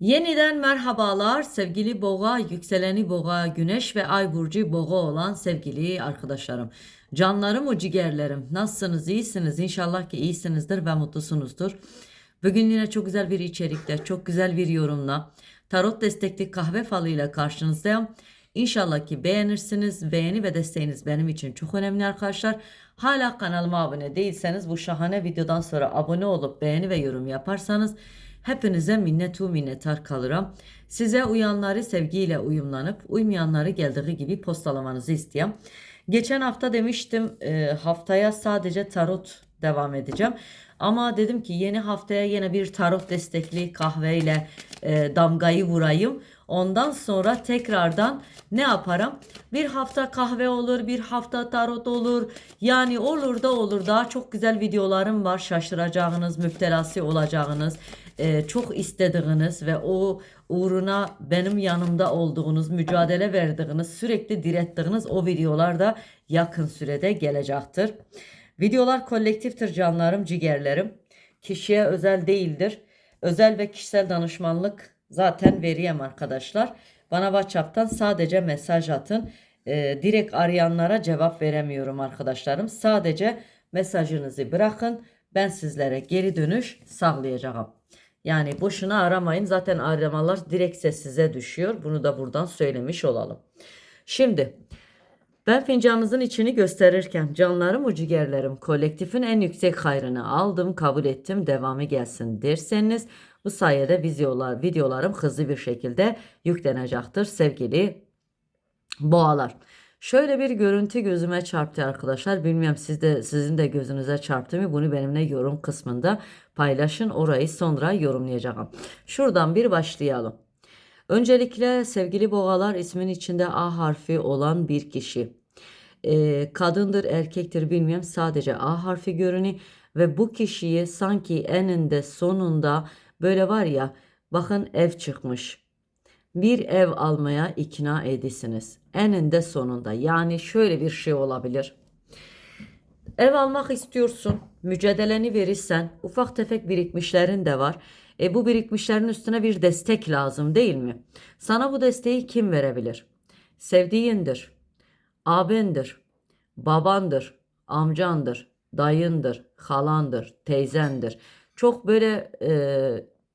Yeniden merhabalar sevgili boğa, yükseleni boğa, güneş ve ay burcu boğa olan sevgili arkadaşlarım. Canlarım o ciğerlerim. Nasılsınız? İyisiniz. İnşallah ki iyisinizdir ve mutlusunuzdur. Bugün yine çok güzel bir içerikte, çok güzel bir yorumla, tarot destekli kahve falıyla karşınızdayım. İnşallah ki beğenirsiniz. Beğeni ve desteğiniz benim için çok önemli arkadaşlar. Hala kanalıma abone değilseniz bu şahane videodan sonra abone olup beğeni ve yorum yaparsanız hepinize minnetu minnettar kalırım. Size uyanları sevgiyle uyumlanıp uymayanları geldiği gibi postalamanızı isteyeyim. Geçen hafta demiştim e, haftaya sadece tarot devam edeceğim. Ama dedim ki yeni haftaya yine bir tarot destekli kahveyle e, damgayı vurayım. Ondan sonra tekrardan ne yaparım? Bir hafta kahve olur, bir hafta tarot olur. Yani olur da olur. Daha çok güzel videolarım var. Şaşıracağınız, müptelası olacağınız, e, çok istediğiniz ve o uğruna benim yanımda olduğunuz, mücadele verdiğiniz, sürekli direttiğiniz o videolar da yakın sürede gelecektir. Videolar kolektiftir canlarım, ciğerlerim. Kişiye özel değildir. Özel ve kişisel danışmanlık zaten veriyem arkadaşlar. Bana WhatsApp'tan sadece mesaj atın. Ee, direkt arayanlara cevap veremiyorum arkadaşlarım. Sadece mesajınızı bırakın. Ben sizlere geri dönüş sağlayacağım. Yani boşuna aramayın. Zaten aramalar direktse size düşüyor. Bunu da buradan söylemiş olalım. Şimdi ben fincanınızın içini gösterirken canlarım ciğerlerim kolektifin en yüksek hayrını aldım, kabul ettim, devamı gelsin derseniz bu sayede videolar, videolarım hızlı bir şekilde yüklenecektir sevgili boğalar. Şöyle bir görüntü gözüme çarptı arkadaşlar. Bilmiyorum siz de sizin de gözünüze çarptı mı? Bunu benimle yorum kısmında paylaşın. Orayı sonra yorumlayacağım. Şuradan bir başlayalım. Öncelikle sevgili boğalar ismin içinde A harfi olan bir kişi. Ee, kadındır erkektir bilmiyorum sadece A harfi görünüyor ve bu kişiyi sanki eninde sonunda böyle var ya bakın ev çıkmış. Bir ev almaya ikna edisiniz. Eninde sonunda yani şöyle bir şey olabilir. Ev almak istiyorsun, mücadeleni verirsen, ufak tefek birikmişlerin de var. E bu birikmişlerin üstüne bir destek lazım değil mi? Sana bu desteği kim verebilir? Sevdiğindir, abindir, babandır, amcandır, dayındır, halandır, teyzendir. Çok böyle e,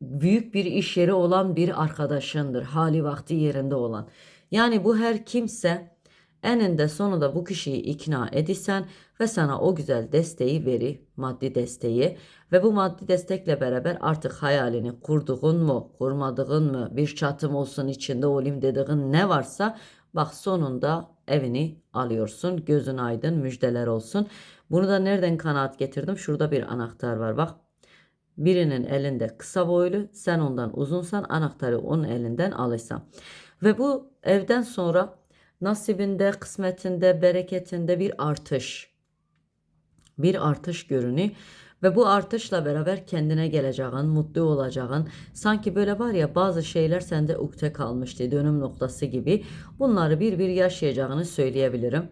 büyük bir iş yeri olan bir arkadaşındır, hali vakti yerinde olan. Yani bu her kimse eninde sonunda bu kişiyi ikna edilsen ve sana o güzel desteği veri, maddi desteği ve bu maddi destekle beraber artık hayalini kurduğun mu, kurmadığın mı, bir çatım olsun içinde olayım dediğin ne varsa bak sonunda evini alıyorsun. Gözün aydın, müjdeler olsun. Bunu da nereden kanaat getirdim? Şurada bir anahtar var bak. Birinin elinde kısa boylu, sen ondan uzunsan anahtarı onun elinden alırsan. Ve bu evden sonra nasibinde, kısmetinde, bereketinde bir artış. Bir artış görünüyor. Ve bu artışla beraber kendine geleceğin, mutlu olacağın, sanki böyle var ya bazı şeyler sende ukde kalmıştı, dönüm noktası gibi. Bunları bir bir yaşayacağını söyleyebilirim.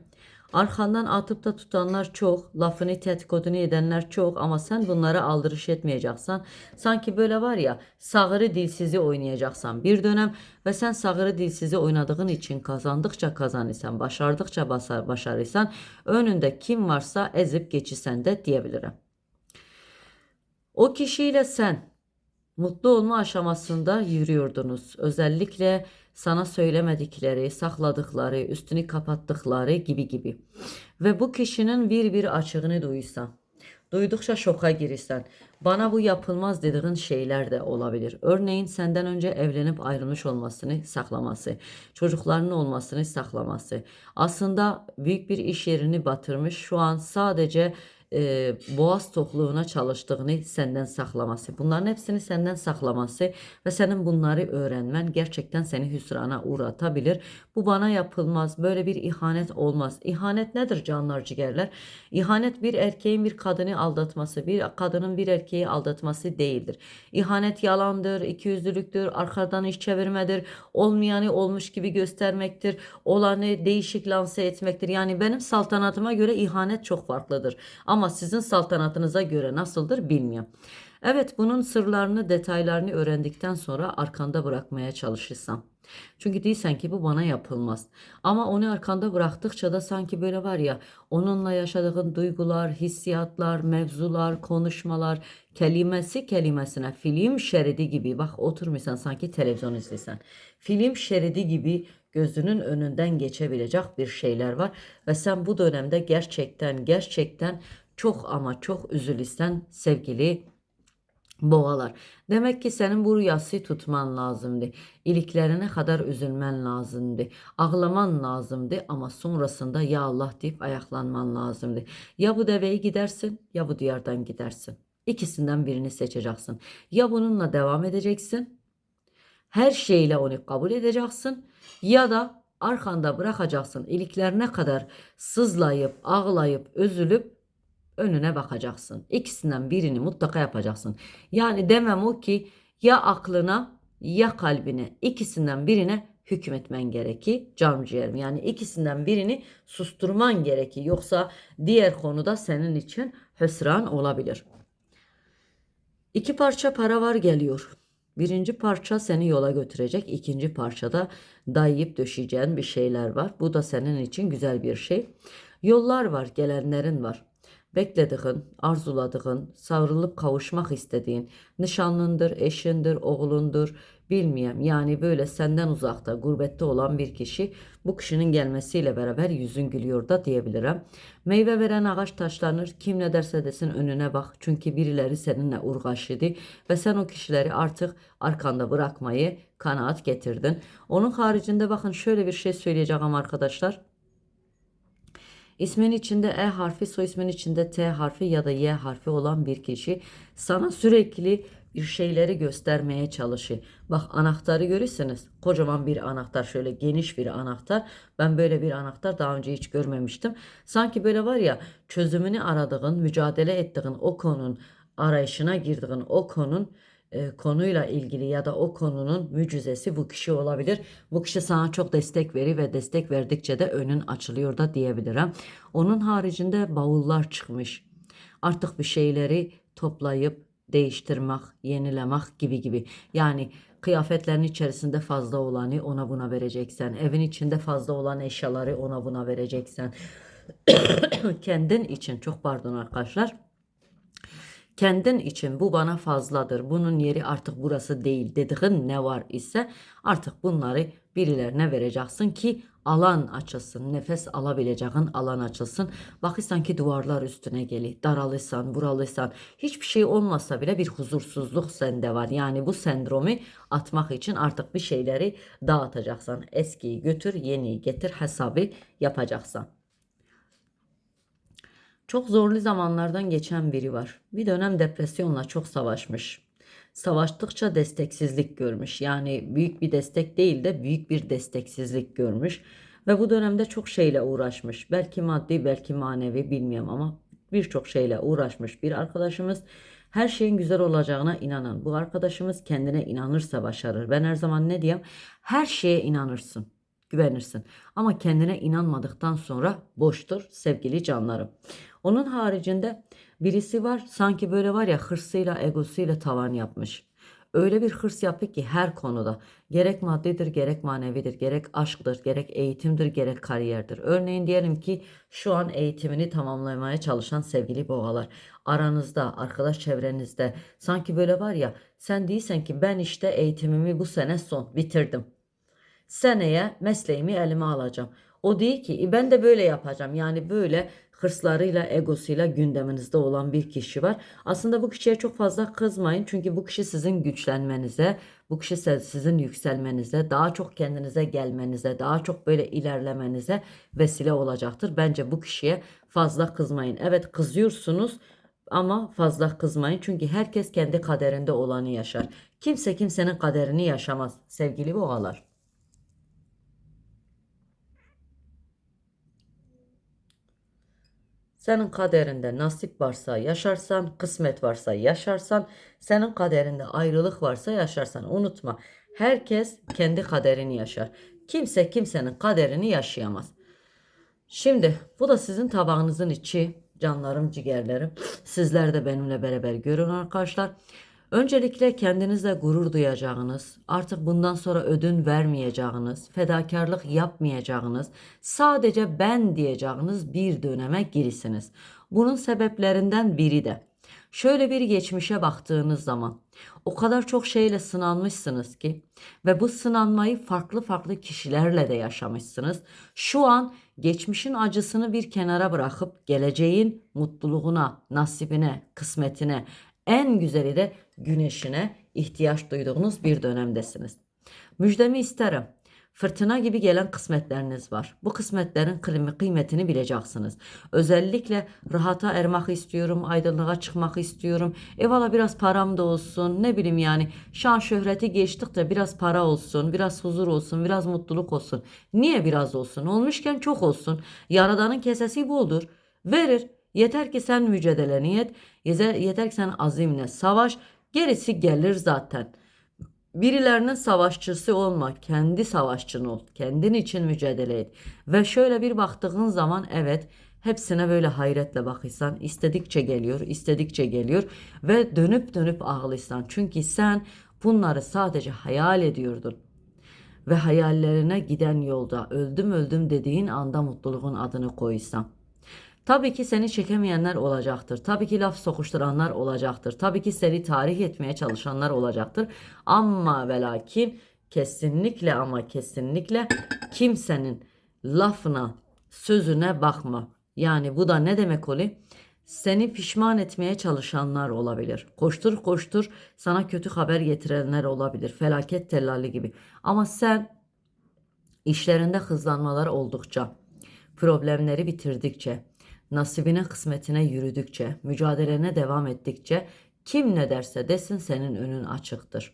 Arkandan atıp da tutanlar çok, lafını tetkodunu edenler çok ama sen bunlara aldırış etmeyeceksen, sanki böyle var ya sağırı dilsizi oynayacaksan bir dönem ve sen sağırı dilsizi oynadığın için kazandıkça kazanırsan, başardıkça basar, başarırsan önünde kim varsa ezip geçirsen de diyebilirim. O kişiyle sen mutlu olma aşamasında yürüyordunuz. Özellikle sana söylemedikleri, sakladıkları, üstünü kapattıkları gibi gibi. Ve bu kişinin bir bir açığını duysan, duydukça şoka girirsen, bana bu yapılmaz dediğin şeyler de olabilir. Örneğin senden önce evlenip ayrılmış olmasını saklaması, çocuklarının olmasını saklaması. Aslında büyük bir iş yerini batırmış, şu an sadece e, boğaz tokluğuna çalıştığını senden saklaması. Bunların hepsini senden saklaması ve senin bunları öğrenmen gerçekten seni hüsrana uğratabilir. Bu bana yapılmaz. Böyle bir ihanet olmaz. İhanet nedir canlar ciğerler? İhanet bir erkeğin bir kadını aldatması, bir kadının bir erkeği aldatması değildir. İhanet yalandır, ikiyüzlülüktür, arkadan iş çevirmedir, olmayanı olmuş gibi göstermektir, olanı değişik lanse etmektir. Yani benim saltanatıma göre ihanet çok farklıdır. Ama sizin saltanatınıza göre nasıldır bilmiyorum. Evet bunun sırlarını, detaylarını öğrendikten sonra arkanda bırakmaya çalışırsan. Çünkü değilsen ki bu bana yapılmaz. Ama onu arkanda bıraktıkça da sanki böyle var ya onunla yaşadığın duygular, hissiyatlar, mevzular, konuşmalar, kelimesi kelimesine film şeridi gibi bak oturmuşsan sanki televizyon izlesen. Film şeridi gibi gözünün önünden geçebilecek bir şeyler var ve sen bu dönemde gerçekten gerçekten çok ama çok üzülürsen sevgili boğalar. Demek ki senin bu rüyası tutman lazımdı. İliklerine kadar üzülmen lazımdı. Ağlaman lazımdı ama sonrasında ya Allah deyip ayaklanman lazımdı. Ya bu deveyi gidersin ya bu diyardan gidersin. İkisinden birini seçeceksin. Ya bununla devam edeceksin her şeyle onu kabul edeceksin ya da arkanda bırakacaksın iliklerine kadar sızlayıp ağlayıp üzülüp önüne bakacaksın. İkisinden birini mutlaka yapacaksın. Yani demem o ki ya aklına ya kalbine ikisinden birine hükmetmen gerekir canım ciğerim. Yani ikisinden birini susturman gerekir. Yoksa diğer konuda senin için hüsran olabilir. İki parça para var geliyor. Birinci parça seni yola götürecek. İkinci parçada dayayıp döşeyeceğin bir şeyler var. Bu da senin için güzel bir şey. Yollar var, gelenlerin var. Beklediğin, arzuladığın, savrulup kavuşmak istediğin, nişanlındır, eşindir, oğlundur, bilmeyem. Yani böyle senden uzakta, gurbette olan bir kişi bu kişinin gelmesiyle beraber yüzün gülüyor da diyebilirim. Meyve veren ağaç taşlanır. Kim ne derse desin önüne bak. Çünkü birileri seninle uğraşıydı ve sen o kişileri artık arkanda bırakmayı kanaat getirdin. Onun haricinde bakın şöyle bir şey söyleyeceğim arkadaşlar. İsmin içinde E harfi, soy ismin içinde T harfi ya da Y harfi olan bir kişi sana sürekli bir şeyleri göstermeye çalışıyor. Bak anahtarı görürsünüz. Kocaman bir anahtar, şöyle geniş bir anahtar. Ben böyle bir anahtar daha önce hiç görmemiştim. Sanki böyle var ya çözümünü aradığın, mücadele ettiğin o konunun arayışına girdiğin o konun e, konuyla ilgili ya da o konunun mücizesi bu kişi olabilir. Bu kişi sana çok destek verir ve destek verdikçe de önün açılıyor da diyebilirim. Onun haricinde bavullar çıkmış. Artık bir şeyleri toplayıp değiştirmek, yenilemek gibi gibi. Yani kıyafetlerin içerisinde fazla olanı ona buna vereceksen, evin içinde fazla olan eşyaları ona buna vereceksen. Kendin için çok pardon arkadaşlar kendin için bu bana fazladır, bunun yeri artık burası değil dediğin ne var ise artık bunları birilerine vereceksin ki alan açılsın, nefes alabileceğin alan açılsın. Bakırsan ki duvarlar üstüne gelir, daralırsan, buralıysan, hiçbir şey olmasa bile bir huzursuzluk sende var. Yani bu sendromu atmak için artık bir şeyleri dağıtacaksan, eskiyi götür, yeniyi getir hesabı yapacaksan. Çok zorlu zamanlardan geçen biri var. Bir dönem depresyonla çok savaşmış. Savaştıkça desteksizlik görmüş. Yani büyük bir destek değil de büyük bir desteksizlik görmüş. Ve bu dönemde çok şeyle uğraşmış. Belki maddi belki manevi bilmiyorum ama birçok şeyle uğraşmış bir arkadaşımız. Her şeyin güzel olacağına inanan bu arkadaşımız kendine inanırsa başarır. Ben her zaman ne diyeyim? Her şeye inanırsın güvenirsin. Ama kendine inanmadıktan sonra boştur sevgili canlarım. Onun haricinde birisi var sanki böyle var ya hırsıyla egosuyla tavan yapmış. Öyle bir hırs yapıyor ki her konuda gerek maddidir gerek manevidir gerek aşktır gerek eğitimdir gerek kariyerdir. Örneğin diyelim ki şu an eğitimini tamamlamaya çalışan sevgili boğalar aranızda arkadaş çevrenizde sanki böyle var ya sen değilsen ki ben işte eğitimimi bu sene son bitirdim seneye mesleğimi elime alacağım. O değil ki "E, ben de böyle yapacağım. Yani böyle hırslarıyla, egosuyla gündeminizde olan bir kişi var. Aslında bu kişiye çok fazla kızmayın. Çünkü bu kişi sizin güçlenmenize, bu kişi sizin yükselmenize, daha çok kendinize gelmenize, daha çok böyle ilerlemenize vesile olacaktır. Bence bu kişiye fazla kızmayın. Evet kızıyorsunuz ama fazla kızmayın. Çünkü herkes kendi kaderinde olanı yaşar. Kimse kimsenin kaderini yaşamaz sevgili boğalar. Senin kaderinde nasip varsa yaşarsan, kısmet varsa yaşarsan, senin kaderinde ayrılık varsa yaşarsan. Unutma, herkes kendi kaderini yaşar. Kimse kimsenin kaderini yaşayamaz. Şimdi bu da sizin tabağınızın içi. canlarım, ciğerlerim. Sizler de benimle beraber görün arkadaşlar. Öncelikle kendinizle gurur duyacağınız, artık bundan sonra ödün vermeyeceğiniz, fedakarlık yapmayacağınız, sadece ben diyeceğiniz bir döneme girisiniz. Bunun sebeplerinden biri de şöyle bir geçmişe baktığınız zaman o kadar çok şeyle sınanmışsınız ki ve bu sınanmayı farklı farklı kişilerle de yaşamışsınız. Şu an geçmişin acısını bir kenara bırakıp geleceğin mutluluğuna, nasibine, kısmetine, en güzeli de güneşine ihtiyaç duyduğunuz bir dönemdesiniz. Müjdemi isterim. Fırtına gibi gelen kısmetleriniz var. Bu kısmetlerin kıym- kıymetini bileceksiniz. Özellikle rahata ermek istiyorum, aydınlığa çıkmak istiyorum. E valla biraz param da olsun, ne bileyim yani şan şöhreti geçtikçe biraz para olsun, biraz huzur olsun, biraz mutluluk olsun. Niye biraz olsun? Olmuşken çok olsun. Yaradanın kesesi boldur. Verir. Yeter ki sen mücadeleni et. Yeter, ki sen azimle savaş. Gerisi gelir zaten. Birilerinin savaşçısı olma, kendi savaşçın ol, kendin için mücadele et. Ve şöyle bir baktığın zaman evet hepsine böyle hayretle bakırsan istedikçe geliyor, istedikçe geliyor ve dönüp dönüp ağlıysan. Çünkü sen bunları sadece hayal ediyordun. Ve hayallerine giden yolda öldüm öldüm dediğin anda mutluluğun adını koysan. Tabii ki seni çekemeyenler olacaktır. Tabii ki laf sokuşturanlar olacaktır. Tabii ki seni tarih etmeye çalışanlar olacaktır. Ama ve lakin kesinlikle ama kesinlikle kimsenin lafına, sözüne bakma. Yani bu da ne demek oluyor? Seni pişman etmeye çalışanlar olabilir. Koştur koştur sana kötü haber getirenler olabilir. Felaket tellali gibi. Ama sen İşlerinde hızlanmalar oldukça, problemleri bitirdikçe, nasibine kısmetine yürüdükçe, mücadelene devam ettikçe kim ne derse desin senin önün açıktır.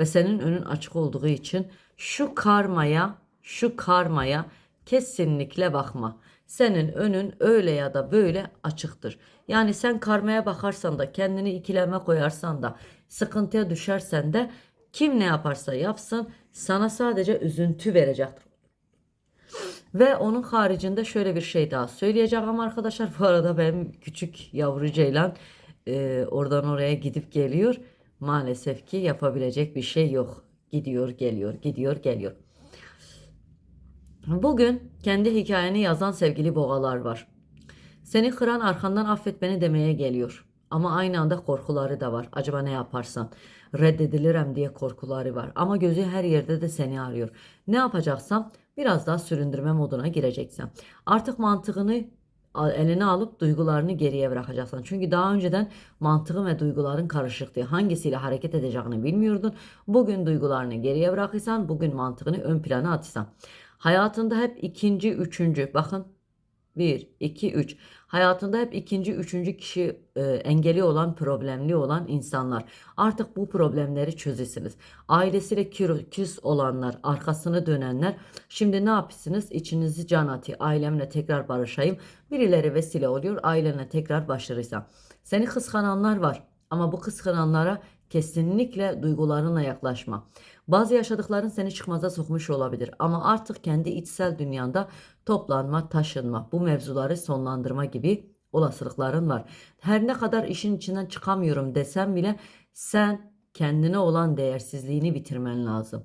Ve senin önün açık olduğu için şu karmaya, şu karmaya kesinlikle bakma. Senin önün öyle ya da böyle açıktır. Yani sen karmaya bakarsan da kendini ikileme koyarsan da sıkıntıya düşersen de kim ne yaparsa yapsın sana sadece üzüntü verecektir. Ve onun haricinde şöyle bir şey daha söyleyeceğim arkadaşlar. Bu arada benim küçük yavru ceylan e, oradan oraya gidip geliyor. Maalesef ki yapabilecek bir şey yok. Gidiyor geliyor, gidiyor geliyor. Bugün kendi hikayeni yazan sevgili boğalar var. Seni kıran arkandan affet beni demeye geliyor. Ama aynı anda korkuları da var. Acaba ne yaparsan? Reddedilirim diye korkuları var. Ama gözü her yerde de seni arıyor. Ne yapacaksam biraz daha süründürme moduna gireceksin. Artık mantığını eline alıp duygularını geriye bırakacaksın. Çünkü daha önceden mantığın ve duyguların karışıktı. Hangisiyle hareket edeceğini bilmiyordun. Bugün duygularını geriye bırakırsan, bugün mantığını ön plana atırsan. Hayatında hep ikinci, üçüncü, bakın 1, 2, 3. Hayatında hep ikinci, üçüncü kişi e, engeli olan, problemli olan insanlar. Artık bu problemleri çözesiniz. Ailesiyle küs olanlar, arkasını dönenler. Şimdi ne yapıyorsunuz? İçinizi can atı. Ailemle tekrar barışayım. Birileri vesile oluyor. Ailenle tekrar başarırsan. Seni kıskananlar var. Ama bu kıskananlara kesinlikle duygularına yaklaşma. Bazı yaşadıkların seni çıkmaza sokmuş olabilir ama artık kendi içsel dünyanda toplanma, taşınma, bu mevzuları sonlandırma gibi olasılıkların var. Her ne kadar işin içinden çıkamıyorum desem bile sen kendine olan değersizliğini bitirmen lazım.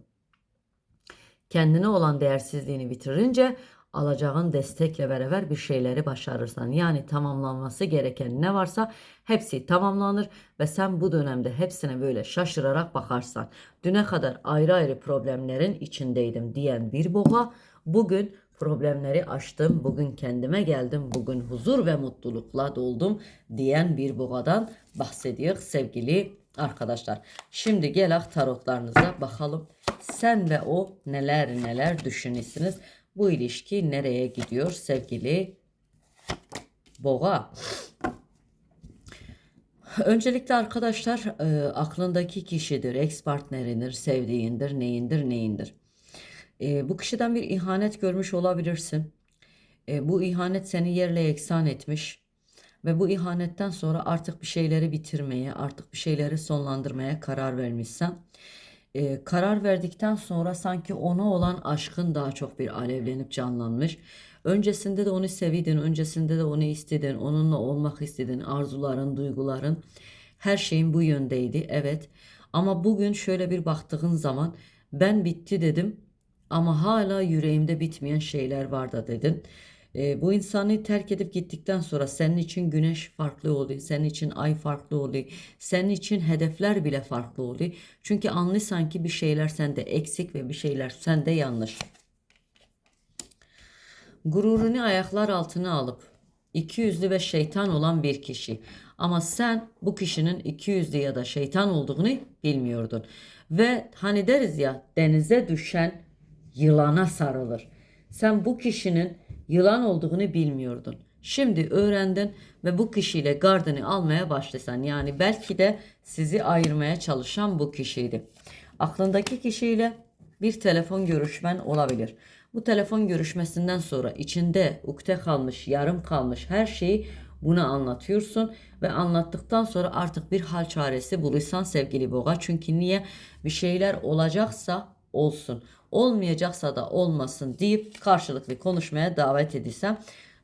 Kendine olan değersizliğini bitirince alacağın destekle beraber bir şeyleri başarırsan yani tamamlanması gereken ne varsa hepsi tamamlanır ve sen bu dönemde hepsine böyle şaşırarak bakarsan düne kadar ayrı ayrı problemlerin içindeydim diyen bir boğa bugün problemleri aştım bugün kendime geldim bugün huzur ve mutlulukla doldum diyen bir boğadan bahsediyor sevgili arkadaşlar. Şimdi gel ah tarotlarınıza bakalım. Sen ve o neler neler düşünürsünüz. Bu ilişki nereye gidiyor sevgili boğa? Öncelikle arkadaşlar e, aklındaki kişidir, ex partnerindir, sevdiğindir, neyindir, neyindir. E, bu kişiden bir ihanet görmüş olabilirsin. E, bu ihanet seni yerle yeksan etmiş ve bu ihanetten sonra artık bir şeyleri bitirmeye, artık bir şeyleri sonlandırmaya karar vermişsen. E, karar verdikten sonra sanki ona olan aşkın daha çok bir alevlenip canlanmış. Öncesinde de onu sevidin, öncesinde de onu istedin, onunla olmak istedin, arzuların, duyguların, her şeyin bu yöndeydi, evet. Ama bugün şöyle bir baktığın zaman ben bitti dedim ama hala yüreğimde bitmeyen şeyler var da dedin. E, bu insanı terk edip gittikten sonra senin için güneş farklı oluyor, senin için ay farklı oluyor, senin için hedefler bile farklı oluyor. Çünkü anlı sanki bir şeyler sende eksik ve bir şeyler sende yanlış. Gururunu ayaklar altına alıp iki yüzlü ve şeytan olan bir kişi. Ama sen bu kişinin iki yüzlü ya da şeytan olduğunu bilmiyordun. Ve hani deriz ya denize düşen yılana sarılır. Sen bu kişinin yılan olduğunu bilmiyordun. Şimdi öğrendin ve bu kişiyle gardını almaya başlasan yani belki de sizi ayırmaya çalışan bu kişiydi. Aklındaki kişiyle bir telefon görüşmen olabilir. Bu telefon görüşmesinden sonra içinde ukde kalmış, yarım kalmış her şeyi buna anlatıyorsun ve anlattıktan sonra artık bir hal çaresi bulursan sevgili boğa. Çünkü niye? Bir şeyler olacaksa olsun, olmayacaksa da olmasın deyip karşılıklı konuşmaya davet edilsem.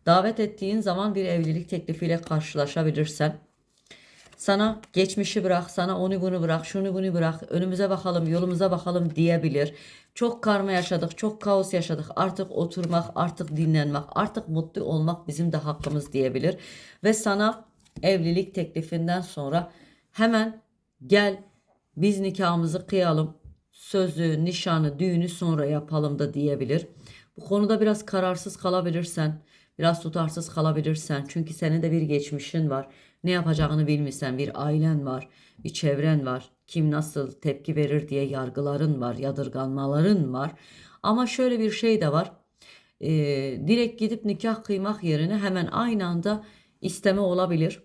Davet ettiğin zaman bir evlilik teklifiyle karşılaşabilirsen sana geçmişi bırak, sana onu bunu bırak, şunu bunu bırak, önümüze bakalım, yolumuza bakalım diyebilir. Çok karma yaşadık, çok kaos yaşadık. Artık oturmak, artık dinlenmek, artık mutlu olmak bizim de hakkımız diyebilir. Ve sana evlilik teklifinden sonra hemen gel biz nikahımızı kıyalım. Sözü, nişanı, düğünü sonra yapalım da diyebilir. Bu konuda biraz kararsız kalabilirsen, biraz tutarsız kalabilirsen çünkü senin de bir geçmişin var. Ne yapacağını bilmiyorsan bir ailen var, bir çevren var. Kim nasıl tepki verir diye yargıların var, yadırganmaların var. Ama şöyle bir şey de var. Ee, direkt gidip nikah kıymak yerine hemen aynı anda isteme olabilir.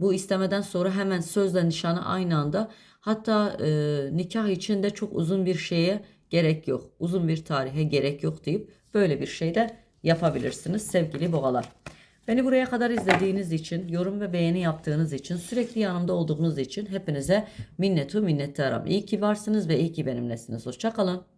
Bu istemeden sonra hemen sözle nişanı aynı anda. Hatta e, nikah için de çok uzun bir şeye gerek yok. Uzun bir tarihe gerek yok deyip böyle bir şey de yapabilirsiniz sevgili boğalar. Beni buraya kadar izlediğiniz için, yorum ve beğeni yaptığınız için, sürekli yanımda olduğunuz için hepinize minnetu minnettarım. İyi ki varsınız ve iyi ki benimlesiniz. Hoşçakalın.